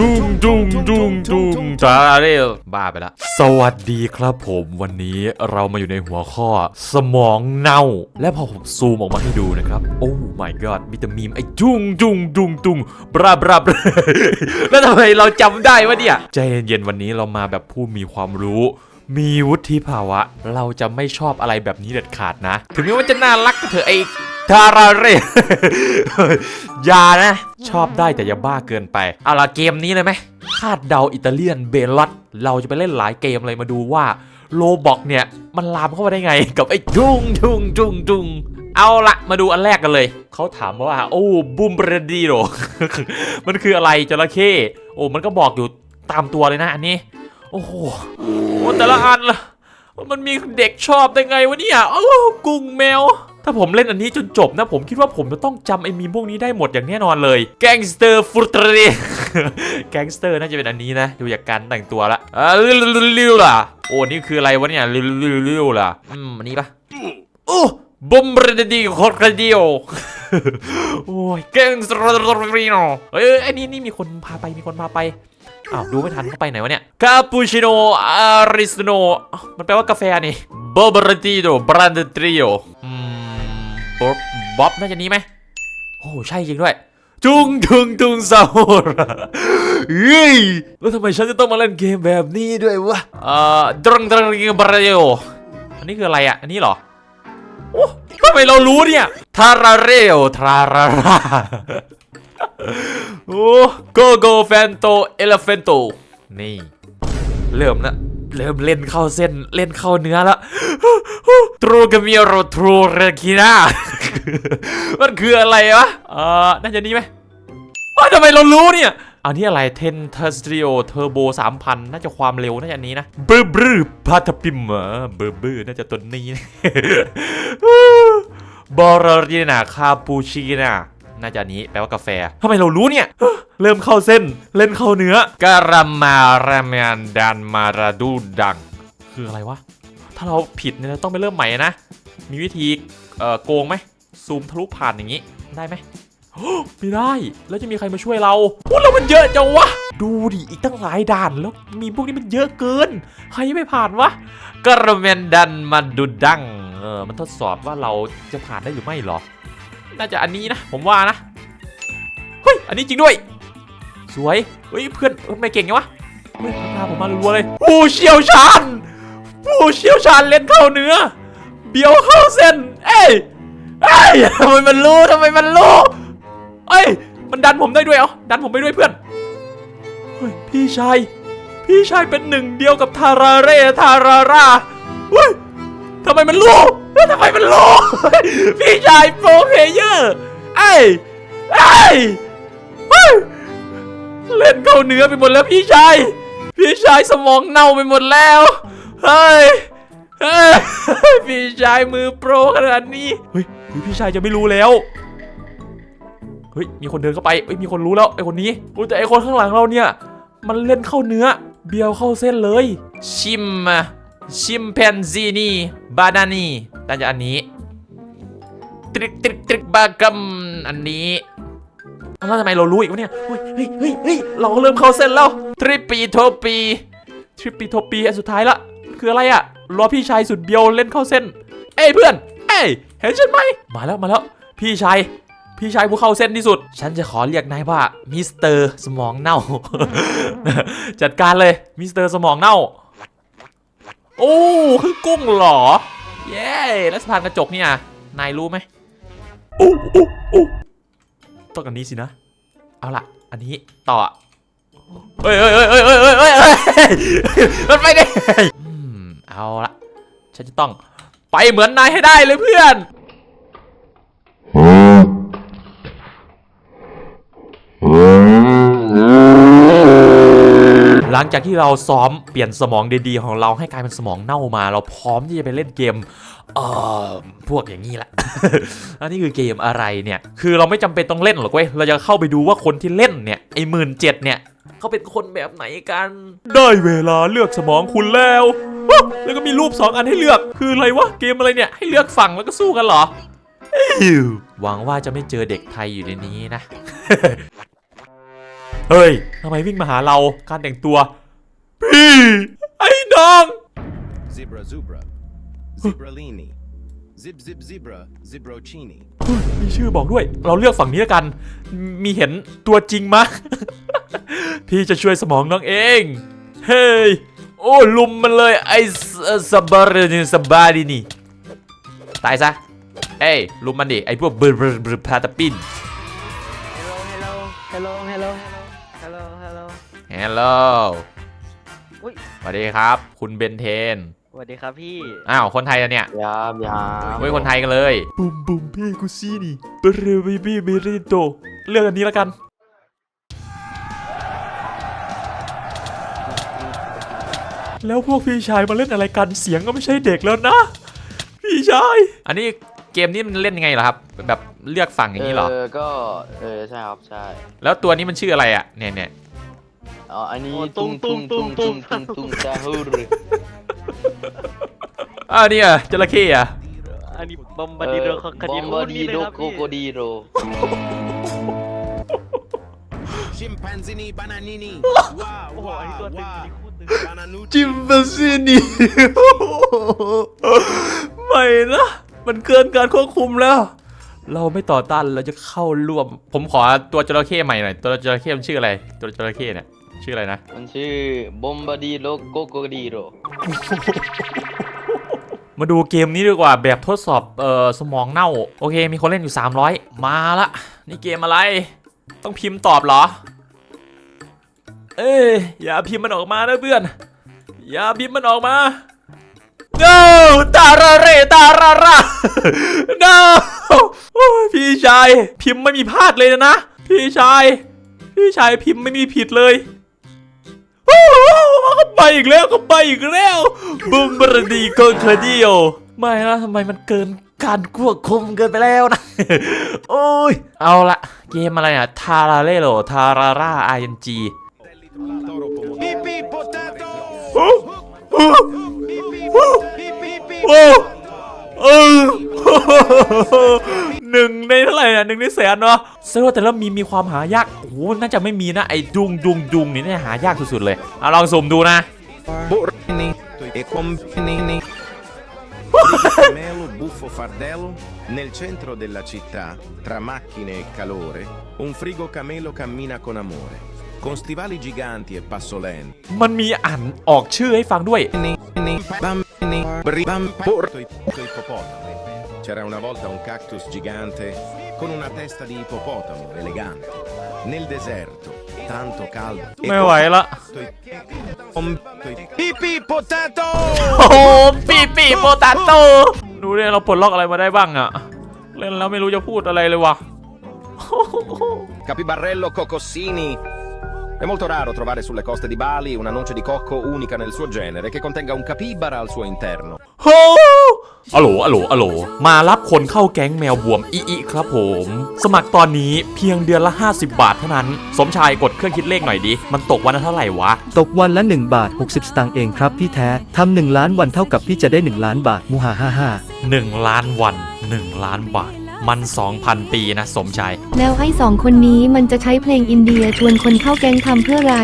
ดุงดุงดุงดุงจาเรลบ้าไปละ สวัสดีครับผมวันนี้เรามาอยู่ในหัวข้อ สมองเน่า และพอผมซูมออกมาให้ดูนะครับ โอ้ my god มีแต่มีมไอ้จุงจุงดุงดุงบราบราบแล้วทำไมเราจำได้วะเนี่ยใจเย็นๆวันนี้เรามาแบบผู้มีความรู้มีวุฒิภาวะ เราจะไม่ชอบอะไรแบบนี้เด็ดขาดนะ ถึงแม้ว่าจะน่ารักก็เถอะไอ้ ทาราเร่อย่านะ ชอบได้แต่อย่าบ้าเกินไป เอาละเกมนี้เลยไหมคาดเดาอิตาเลียนเบลอตเราจะไปเล่นหลายเกมเลยมาดูว่าโลบอกเนี่ย มันลามเข้ามาได้ไง กับไอ้จุงจุงจุงจุงเอาละมาดูอันแรกกันเลย เขาถามว่า โอ้บูมเบรดีโรมันคืออะไรจระเข้โอ้มันก็บอกอยู่ตามตัวเลยนะอันนี้ โอ้โหแต่ละอันล่ะมันมีเด็กชอบได้ไงวะเนี่ยโอ้กุ้งแมว ถ้าผมเล่นอันนี้จนจบนะผมคิดว่าผมจะต้องจำไอ้มีมพวกนี้ได้หมดอย่างแน่นอนเลยแก๊งสเตอร์ฟุตเรแก๊งสเตอร์น่าจะเป็นอันนี้นะ ดูจากการแต่งตัวละอ่าลิวลิวล่ะ โอ้นี่คืออะไรวะเนี่ยลิวลิวลิวล่ะ อืมอันนี้ปะโอ้บอมเบรดดีโคตรเดียวโอ้ยแก๊งสเตอร์ฟีโนเฮ้ยไอ้นี่นี่มีคนพาไปมีคนพาไปอ้าวดูไม่ทันเข้าไปไหนวะเนี่ยคาปูชิโนอาริสโนมันแปลว่ากาแฟนี่บอบรติโดบรันเดตริโออืม บ๊อบบ๊อบน่าจะนี้ไหมโอ้ใช่จริงด้วย จุงจุงจุงซาโฮระเฮ้ยแล้วทำไมฉันจะต้องมาเล่นเกมแบบนี้ด้วยวะเอ่อดรังดรังบราโออันนี้คืออะไรอะ อันนี้เหรอโอ้ทำไมเรารู้เนี่ย ทาราเรโอทาราราโอ้โกโกแฟนโตเอลเฟนโตนี่ เริ่มนะ เริ่มเล่นเข้าเส้นเล่นเข้าเนื้อแล้วทรูกามิโรทรูเรคิน่ามันคืออะไรวะเอ่อน่าจะนี้ไหมว่าทำไมเรารู้เนี่ยอันนี้อะไรเทนเทสตริโอเทอร์โบสามพันน่าจะความเร็วน่าจะอันนี้นะเบอร์บร์พาทปิมเออเบอร์เบอร์น่าจะตัวนี้บอร์รีนาคาปูชิน่า น่าจะอันนี้แปลว่ากาแฟทำไมเรารู้เนี่ย เริ่มเข้าเส้น เล่นเข้าเนื้อการามาราเมนดันมาราดูดัง คืออะไรวะ ถ้าเราผิดเนี่ยเราต้องไปเริ่มใหม่นะ มีวิธีเอ่อโกงไหมซูมทะลุผ่านอย่างนี้ได้ไหมไม่ได้ แล้วจะมีใครมาช่วยเราโอ้แล้วมันเยอะจังวะ ดูดิ อีกตั้งหลายด่านแล้ว มีพวกนี้มันเยอะเกิน ใครไม่ผ่านวะกระเมนดันมาดูดัง เออ มันทดสอบว่าเราจะผ่านได้หรือไม่หรอ น่าจะอันนี้นะ ผมว่านะ เฮ้ย อันนี้จริงด้วย สวย เฮ้ยเพื่อนเฮ้ยทำไม่เก่งยังวะ เฮ้ยพาผมมารัวเลย ผู้เชี่ยวชาญ ผู้เชี่ยวชาญเล่นเข้าเนื้อ เบียวเข้าเส้น เอ้ยเอ้ยทำไมมันรู้ทำไมมันรู้เอ้ย มันดันผมได้ด้วยเหรอดันผมไปด้วยเพื่อน เฮ้ย พี่ชาย พี่ชายเป็นหนึ่งเดียวกับทาราเร่ทาราราเฮ้ยทำไมมันรู้ แล้วทำไมมันรู้พี่ชายโปรเพเยอร์ไอ้ไอ้ยเฮ้ยเล่นเข้าเนื้อไปหมดแล้วพี่ชาย พี่ชายสมองเน่าไปหมดแล้วเฮ้ยเฮ้ยพี่ชายมือโปรขนาดนี้ เฮ้ยพี่ชายจะไม่รู้แล้ว เฮ้ย มีคนเดินเข้าไป เฮ้ย มีคนรู้แล้วไอคนนี้อุ้ยแต่ไอคนข้างหลังเราเนี่ย มันเล่นเข้าเนื้อ เบียวเข้าเส้นเลย ชิม ชิมแพนซีนีบานานี น่าจะอันนี้ตริกตริกตริกบากัมอันนี้แล้วทำไมเรารู้อีกวะเนี่ยเฮ้ยเฮ้ยเฮ้ยเราเริ่มเข้าเส้นแล้วทริปปีโทปีทริปปีโทปีอันสุดท้ายละคืออะไรอะรอพี่ชายสุดเบียวเล่นเข้าเส้น เอ้ยเพื่อน เอ้ยเห็นฉันไหมมาแล้วมาแล้ว พี่ชายพี่ชายผู้เข้าเส้นที่สุด ฉันจะขอเรียกนายว่ามิสเตอร์สมองเน่า จัดการเลยมิสเตอร์สมองเน่า โอ้คือกุ้งเหรอ เย้แล้วสะพานกระจกเนี่ยนายรู้ไหมต้องกันนี้สินะ เอาล่ะ อันนี้ต่อเฮ้ยเฮ้ยเฮ้ยเฮ้ยเฮ้ยเฮ้ยรถไฟเด้เอาละฉันจะต้องไปเหมือนนายให้ได้เลยเพื่อน หลังจากที่เราซ้อมเปลี่ยนสมองดีๆ ของเราให้กลายเป็นสมองเน่ามา เราพร้อมที่จะไปเล่นเกมเอ่อพวกอย่างนี้แหละ อันนี้คือเกมอะไรเนี่ย คือเราไม่จำเป็นต้องเล่นหรอกเว้ย เราจะเข้าไปดูว่าคนที่เล่นเนี่ยไอหมื่นเจ็ดเนี่ยเขาเป็นคนแบบไหนกัน ได้เวลาเลือกสมองคุณแล้วแล้วก็มีรูปสองอันให้เลือก คืออะไรวะ เกมอะไรเนี่ย ให้เลือกฝั่งแล้วก็สู้กันเหรอ หวังว่าจะไม่เจอเด็กไทยอยู่ในนี้นะ เฮ้ยทำไมวิ่งมาหาเราการแต่งตัว พี่ ไอ้น้อง Zebra Zubra, Zebralini, Zip Zip Zebra, Zebrocini. มีชื่อบอกด้วย เราเลือกฝั่งนี้แล้วกัน มีเห็นตัวจริงมะ พี่จะช่วยสมองน้องเอง เฮ้ย โอ้ลุมมันเลยไอ้สบาร์นี่สบาดีนี่ตายซะ เอ้ยลุมมันดิไอ้พวกเบอร์เบอร์เบอร์พาตาปิน ฮัลโหลอุ้ยสวัสดีครับ คุณเบนเทน สวัสดีครับพี่อ้าว คนไทยอะเนี่ยยามยามเฮ้ยคนไทยกันเลย บุมบุมพี่กูซี่นี่เบรบีบีเบริโตเลือกอันนี้แล้วกัน แล้วพวกพี่ชายมาเล่นอะไรกันเสียงก็ไม่ใช่เด็กแล้วนะ พี่ชาย อันนี้เกมนี้มันเล่นยังไงเหรอครับ แบบเลือกฝั่งอย่างนี้เหรอเออก็ เออ ใช่ครับ ใช่ แล้วตัวนี้มันชื่ออะไรอะ เนี่ยเนี่ย อ๋ออันนี้โอ้ตุ้งตุ้ตุ้งงตุ้ตุ้งงตุ้ตุ้งงตุ้งตุ้งซาฮูรอ้าวเนี่ยจระเข้อะอันนี้บอมบาดิโดคาบดิอมโรบาดีนี่เลยโดครับโกพี่โกดีโร Scimpanzini bananini. Wow, โอ้โหอันนี้ตัวตึงอันนี้คู่ตึง Bananucci. จิมเบซินี่ไม่นะมันเกินการควบคุมแล้ว เราไม่ต่อต้านเราจะเข้าร่วม ผมขอตัวจระเข้ใหม่หน่อยตัวจระเข้มันชื่ออะไร ตัวจระเข้เนี่ย ชื่ออะไรนะ มันชื่อบอมบาดีโดโกโกดีโรมาดูเกมนี้ดีกว่าแบบทดสอบเอ่อสมองเน่า โอเค มีคนเล่นอยู่ 300 มาละ นี่เกมอะไร ต้องพิมพ์ตอบเหรอ เอ้ยอย่าพิมพ์มันออกมานะเพื่อน อย่าพิมพ์มันออกมา no ตาราเรตารารา no โอ้ยพี่ชายพิมพ์ไม่มีพลาดเลยนะ พี่ชาย พี่ชายพิมพ์ไม่มีผิดเลยโอ้โหเขา ไปอีกแล้วเขาไปอีกแล้วบุมบรดีเกินเคอร์ดิโอไม่นะทำไมมันเกินการควบคุมเกินไปแล้วนะ โอ้ย เอาละเกมอะไรอะ ทาราเรโลทาราร่าไอเอ็นจี Toro pomodoro. Pipì potato. โอ้ เออหนึ่งในเท่าไหร่น่ะหนึ่งในแสนเนาะแสดงว่าแต่ละมีมีความหายากโอ้โหน่าจะไม่มีนะไอ้ดุงดุงดุงนี่เนี่ยหายากสุดๆเลยเอาลองสุ่มดูนะ Burrini e combini. Melo buffo fardello nel centro della città, tra macchine e calore, un frigo camelo cammina con amore. Con stivali giganti e passo lento. มันมีอ่านออกชื่อให้ฟังด้วย Bambini, bri- bam- porto i- ippopotamo. C'era una volta un cactus gigante con una testa di ippopotamo elegante. Nel deserto, tanto caldo. e ไม่ไหวละ con- Pipì potato! โอ้โหปีปีโปตัโตดูเนี่ยเราปลดล็อกอะไรมาได้บ้างอะเล่นแล้วไม่รู้จะพูดอะไรเลยวะ Capibarrello cocossini. È molto raro trovare sulle coste di Bali una noce di cocco unica nel suo genere che contenga un capibara al suo interno. โฮอะโหลอะโหลอะโหลมารับคนเข้าแก๊งแมวบวมอีอีครับผม สมัครตอนนี้เพียงเดือนละ 50 บาทเท่านั้น สมชายกดเครื่องคิดเลขหน่อยดิ มันตกวันละเท่าไหร่วะ ตกวันละ 1 บาท 60 สตางค์เองครับพี่แท้ ทำ1ล้านวันเท่ากับพี่จะได้ 1 ล้านบาทมูฮาฮ่าฮ่า1 ล้านวัน 1 ล้านบาท มัน 2,000 ปีนะสมชาย แล้วไอ้สองคนนี้มันจะใช้เพลงอินเดียชวนคนเข้าแก๊งทำเพื่ออะไร